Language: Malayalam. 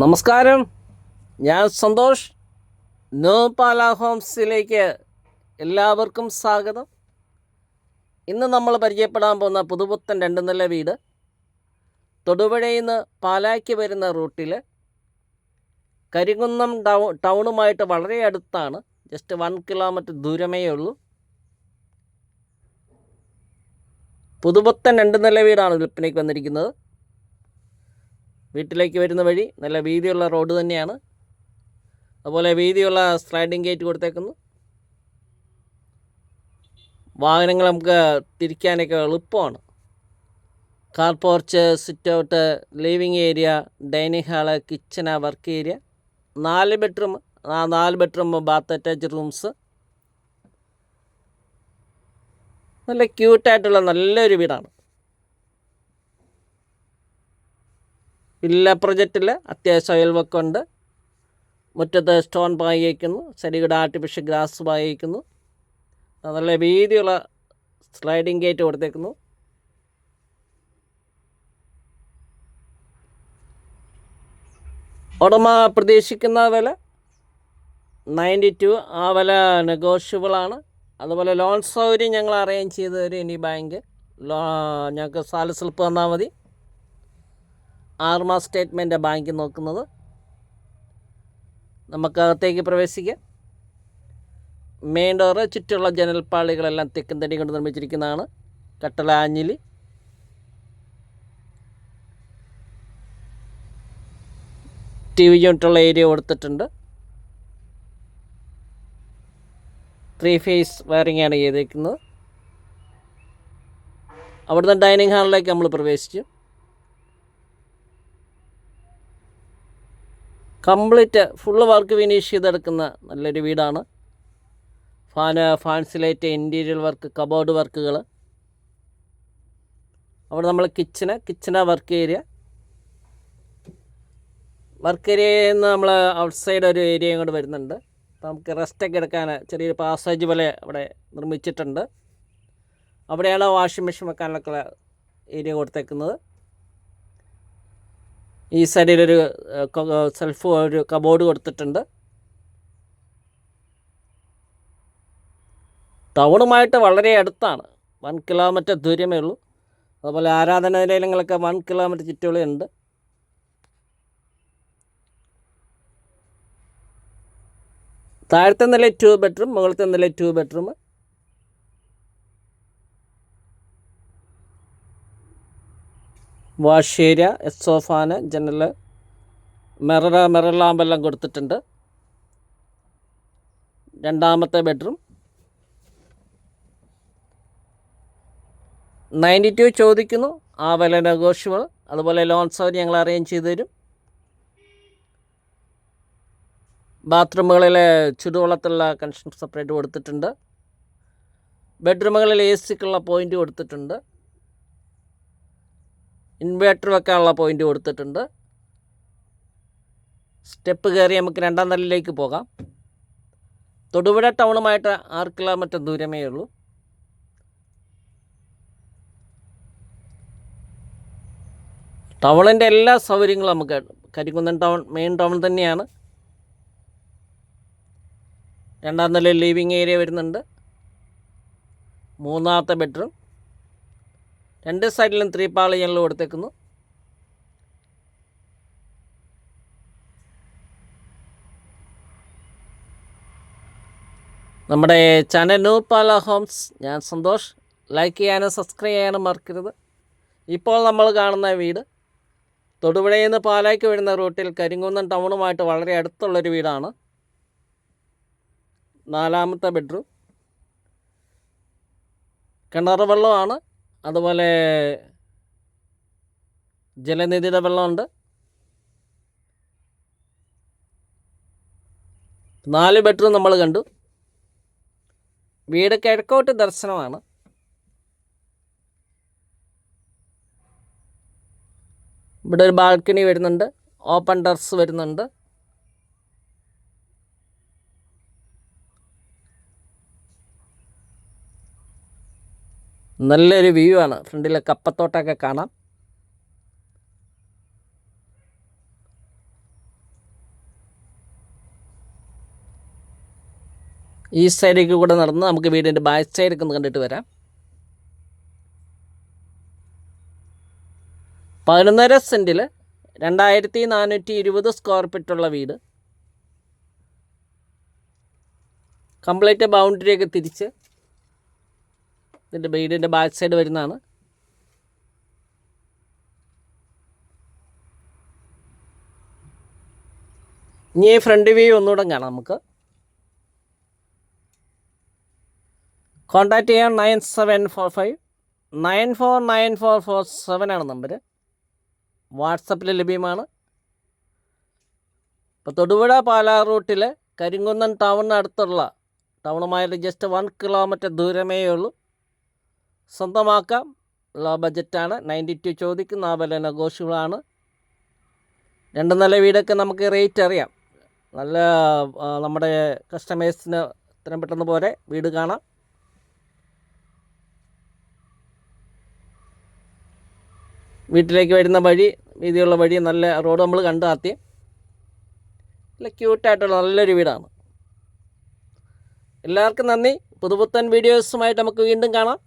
നമസ്കാരം. ഞാൻ സന്തോഷ്. നോ പാല ഹോംസിലേക്ക് എല്ലാവർക്കും സ്വാഗതം. ഇന്ന് നമ്മൾ പരിചയപ്പെടാൻ പോകുന്ന പുതുപുത്തൻ രണ്ട് നില വീട്. തൊടുപുഴയിൽ നിന്ന് പാലായ്ക്ക് വരുന്ന റൂട്ടിൽ കരികുന്നം ടൗ ടൗണുമായിട്ട് വളരെ അടുത്താണ്. ജസ്റ്റ് വൺ കിലോമീറ്റർ ദൂരമേ ഉള്ളൂ. പുതുപുത്തൻ രണ്ട് നില വീടാണ് വിൽപ്പനയ്ക്ക് വന്നിരിക്കുന്നത്. വീട്ടിലേക്ക് വരുന്ന വഴി നല്ല വീതിയുള്ള റോഡ് തന്നെയാണ്. അതുപോലെ വീതിയുള്ള സ്ലൈഡിംഗ് ഗേറ്റ് കൊടുത്തേക്കുന്നു. വാഹനങ്ങൾ നമുക്ക് തിരിക്കാനൊക്കെ എളുപ്പമാണ്. Car porch sit out living area dining hall kitchen work area നാല് ബെഡ്റൂം ആ നാല് ബെഡ്റൂം ബാത്ത് അറ്റാച്ച് റൂംസ് നല്ല ക്യൂട്ടായിട്ടുള്ള നല്ലൊരു വീടാണ്. വില്ല പ്രൊജക്റ്റിൽ അത്യാവശ്യം അയൽവക്കുണ്ട് മുറ്റത്ത് സ്റ്റോൺ പായിക്കുന്നു സരികിടെ ആർട്ടിഫിഷ്യൽ ഗ്രാസ് പായിക്കുന്നു നല്ല വീതിയുള്ള സ്ലൈഡിംഗ് ഗേറ്റ് കൊടുത്തേക്കുന്നു. ഉടമ പ്രതീക്ഷിക്കുന്ന വില നയന്റി ടു ആ വില നെഗോഷ്യബിളാണ് അതുപോലെ ലോൺ സൗകര്യം ഞങ്ങൾ അറേഞ്ച് ചെയ്ത് ഇനി ബാങ്ക് ലോ ഞങ്ങൾക്ക് സാല സ്ലിപ്പ് തന്നാൽ മതി. ആറുമാസ സ്റ്റേറ്റ്മെന്റ് ബാങ്ക് നോക്കുന്നത്. നമുക്കകത്തേക്ക് പ്രവേശിക്കാം. മെയിൻ ഡോറ് ചുറ്റുള്ള ജനൽപ്പാളികളെല്ലാം തെക്കൻ തടി കൊണ്ട് നിർമ്മിച്ചിരിക്കുന്നതാണ്. കട്ടള ആഞ്ഞിലി. ടി വി യൂണിറ്റുള്ള ഏരിയ കൊടുത്തിട്ടുണ്ട്. ത്രീ ഫേസ് വയറിംഗ് ആണ് ചെയ്തേക്കുന്നത്. അവിടുന്ന് ഡൈനിങ് ഹാളിലേക്ക് നമ്മൾ പ്രവേശിച്ചു. കംപ്ലീറ്റ് ഫുള്ള് വർക്ക് ഫിനിഷ് ചെയ്തെടുക്കുന്ന നല്ലൊരു വീടാണ്. ഫാന് ഫാൻസിലേറ്റ് ഇന്റീരിയൽ വർക്ക് കബോർഡ് വർക്കുകൾ അവിടെ നമ്മൾ kitchen kitchen work area work ഏരിയയിൽ നിന്ന് നമ്മൾ ഔട്ട്സൈഡ് ഒരു ഏരിയയും കൂടെ വരുന്നുണ്ട്. അപ്പോൾ നമുക്ക് റെസ്റ്റൊക്കെ എടുക്കാൻ ചെറിയൊരു പാസേജ് പോലെ അവിടെ നിർമ്മിച്ചിട്ടുണ്ട്. അവിടെയാണ് വാഷിംഗ് മെഷീൻ വെക്കാനൊക്കെ ഏരിയ കൊടുത്തേക്കുന്നത്. ഈ സൈഡിലൊരു സെൽഫ് ഒരു കബോർഡ് കൊടുത്തിട്ടുണ്ട്. ടൗണുമായിട്ട് വളരെ അടുത്താണ്. വൺ കിലോമീറ്റർ ദൂരമേ ഉള്ളൂ. അതുപോലെ ആരാധന നിലയങ്ങളൊക്കെ വൺ കിലോമീറ്റർ ചുറ്റുള്ളുണ്ട് താഴത്തെ നില ടു ബെഡ്റൂം മുകളത്തെ നില ടു ബെഡ്റൂം വാഷ് എസോഫാന് എസ് ഫാന് ജനൽ മിറർ മിറർ ലാമ്പെല്ലാം കൊടുത്തിട്ടുണ്ട്. രണ്ടാമത്തെ ബെഡ്റൂം. നയന്റി ടു ചോദിക്കുന്നു. ആ വില നെഗോഷ്യബിൾ. അതുപോലെ ലോൺ സൗകര്യം ഞങ്ങൾ അറേഞ്ച് ചെയ്ത് തരും. ബാത്റൂമുകളിലെ ചുടുവെള്ളത്തിലുള്ള കണക്ഷൻ സെപ്പറേറ്റ് കൊടുത്തിട്ടുണ്ട്. ബെഡ്റൂമുകളിൽ എ സിക്കുള്ള പോയിന്റ് കൊടുത്തിട്ടുണ്ട്. ഇൻവേർട്ടർ വെക്കാനുള്ള പോയിന്റ് കൊടുത്തിട്ടുണ്ട്. സ്റ്റെപ്പ് കയറി നമുക്ക് രണ്ടാം നിലയിലേക്ക് പോകാം. തൊടുപുഴ ടൗണുമായിട്ട് ആറ് കിലോമീറ്റർ ദൂരമേ ഉള്ളൂ. ടൗണിന്റെ എല്ലാ സൗകര്യങ്ങളും നമുക്ക് കരിക്കുന്നൻ ടൗൺ മെയിൻ ടൗൺ തന്നെയാണ്. രണ്ടാം നില ലിവിങ് ഏരിയ വരുന്നുണ്ട്. മൂന്നാമത്തെ ബെഡ്റൂം രണ്ട് സൈഡിലും ത്രീ പാളി ഞങ്ങൾ കൊടുത്തേക്കുന്നു. നമ്മുടെ ചാനൽ നൂർപാല ഹോംസ് ഞാൻ സന്തോഷ്. ലൈക്ക് ചെയ്യാനും സബ്സ്ക്രൈബ് ചെയ്യാനും മറക്കരുത്. ഇപ്പോൾ നമ്മൾ കാണുന്ന വീട് തൊടുപുഴയിൽ നിന്ന് പാലായ്ക്ക് വരുന്ന റൂട്ടിൽ കരിങ്കുന്നം ടൗണുമായിട്ട് വളരെ അടുത്തുള്ളൊരു വീടാണ്. നാലാമത്തെ ബെഡ്റൂം. കിണർ വെള്ളമാണ്. അതുപോലെ ജലനിധിയുടെ വെള്ളമുണ്ട്. നാല് ബെഡ്റൂം നമ്മൾ കണ്ടു. വീട് കിഴക്കോട്ട് ദർശനമാണ്. ഇവിടെ ഒരു ബാൽക്കണി വരുന്നുണ്ട്. ഓപ്പൺ ടെറസ് വരുന്നുണ്ട്. നല്ലൊരു വ്യൂ ആണ്. ഫ്രണ്ടിലെ കപ്പത്തോട്ടൊക്കെ കാണാം. ഈ സൈഡിലേക്ക് കൂടെ നടന്ന് നമുക്ക് വീടിന്റെ ബാക്ക് സൈഡൊക്കെ ഒന്ന് കണ്ടിട്ട് വരാം. പതിനൊന്നര സെന്റിൽ രണ്ടായിരത്തി നാനൂറ്റി ഇരുപത് സ്ക്വയർ ഫീറ്റുള്ള വീട് കംപ്ലീറ്റ് ബൗണ്ടറിയൊക്കെ തിരിച്ച് ഇതിന്റെ ബെയ്ഡിന്റെ ബാക്ക് സൈഡ് വരുന്നതാണ്. ഇനി ഫ്രണ്ട് വ്യൂ ഒന്നുകൂടെ കാണാം നമുക്ക്. കോൺടാക്റ്റ് ചെയ്യാം nine seven four five nine four nine four four seven ആണ് നമ്പർ വാട്സപ്പിൽ ലഭ്യമാണ്. ഇപ്പോൾ തൊടുപുഴ പാലാ റൂട്ടിലെ കരിങ്കുന്നൻ ടൗണിനടുത്തുള്ള ടൗണുമായിട്ട് ജസ്റ്റ് വൺ കിലോമീറ്റർ ദൂരമേ ഉള്ളൂ സ്വന്തമാക്കാം. ലോ ബജറ്റാണ്. നയന്റി ടു ചോദിക്കുന്ന ആ വില നെഗോഷ്യബിളാണ്. രണ്ട് നില വീടൊക്കെ നമുക്ക് റേറ്റ് അറിയാം. നല്ല നമ്മുടെ കസ്റ്റമേഴ്സിന് ഇത്രയും പെട്ടെന്ന് പോലെ വീട് കാണാം. വീട്ടിലേക്ക് വരുന്ന വഴി വീതിയുള്ള വഴി നല്ല റോഡ് നമ്മൾ കണ്ടു ആദ്യം. നല്ല ക്യൂട്ടായിട്ടുള്ള നല്ലൊരു വീടാണ്. എല്ലാവർക്കും നന്ദി. പുതുപുത്തൻ വീഡിയോസുമായിട്ട് നമുക്ക് വീണ്ടും കാണാം.